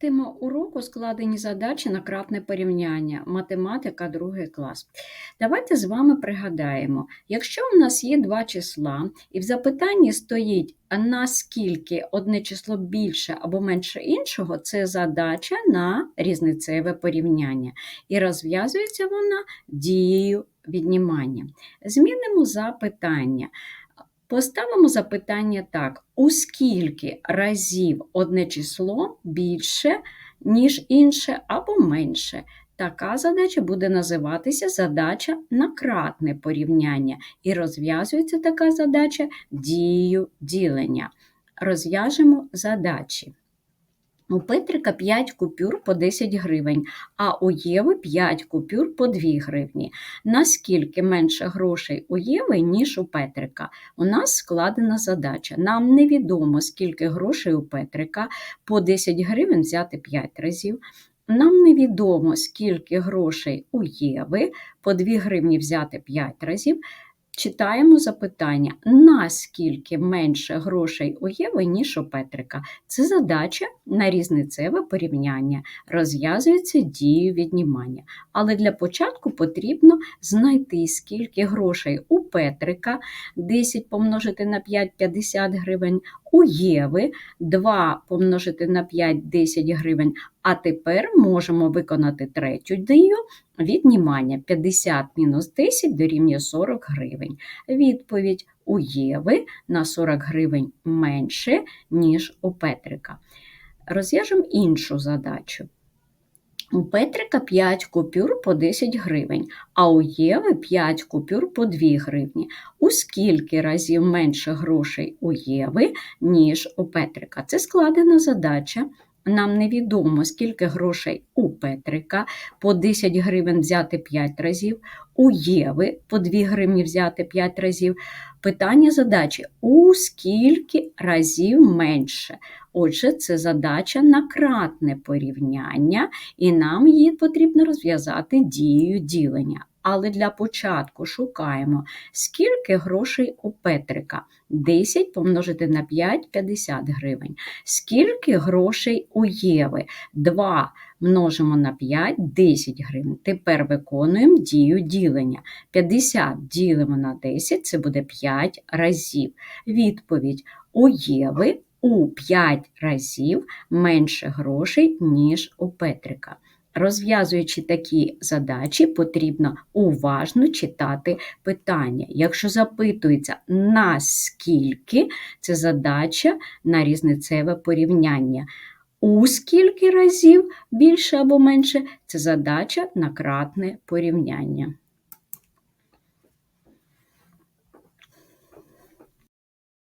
Тема уроку складені задачі на кратне порівняння. Математика, другий клас. Давайте з вами пригадаємо, якщо у нас є два числа, і в запитанні стоїть, наскільки одне число більше або менше іншого, це задача на різницеве порівняння. І розв'язується вона дією віднімання. Змінимо запитання. Поставимо запитання так: у скільки разів одне число більше, ніж інше, або менше? Така задача буде називатися задача на кратне порівняння, і розв'язується така задача дією ділення. Розв'яжемо задачі. У Петрика 5 купюр по 10 гривень, а у Єви 5 купюр по 2 гривні. Наскільки менше грошей у Єви, ніж у Петрика? У нас складена задача. Нам невідомо, скільки грошей у Петрика по 10 гривень взяти 5 разів. Нам невідомо, скільки грошей у Єви по 2 гривні взяти 5 разів. Читаємо запитання, наскільки менше грошей у Єви, ніж у Петрика. Це задача на різницеве порівняння, розв'язується дією віднімання. Але для початку потрібно знайти, скільки грошей у Петрика, 10 помножити на 5 50 гривень, у Єви 2 помножити на 5 10 гривень. А тепер можемо виконати третю дію віднімання 50 мінус 10 дорівнює 40 гривень. Відповідь у Єви на 40 гривень менше, ніж у Петрика. Розв'яжемо іншу задачу. У Петрика 5 купюр по 10 гривень, а у Єви 5 купюр по 2 гривні. У скільки разів менше грошей у Єви, ніж у Петрика? Це складена задача. Нам невідомо, скільки грошей у Петрика, по 10 гривень взяти 5 разів, у Єви по 2 гривні взяти 5 разів. Питання задачі: у скільки разів менше? Отже, це задача на кратне порівняння, і нам її потрібно розв'язати дією ділення. Але для початку шукаємо, скільки грошей у Петрика. 10 помножити на 5 50 гривень. Скільки грошей у Єви? 2 множимо на 5 10 гривень. Тепер виконуємо дію ділення. 50 ділимо на 10, це буде 5 разів. Відповідь у Єви у 5 разів менше грошей, ніж у Петрика. Розв'язуючи такі задачі, потрібно уважно читати питання. Якщо запитується наскільки, це задача на різницеве порівняння. У скільки разів більше або менше це задача на кратне порівняння.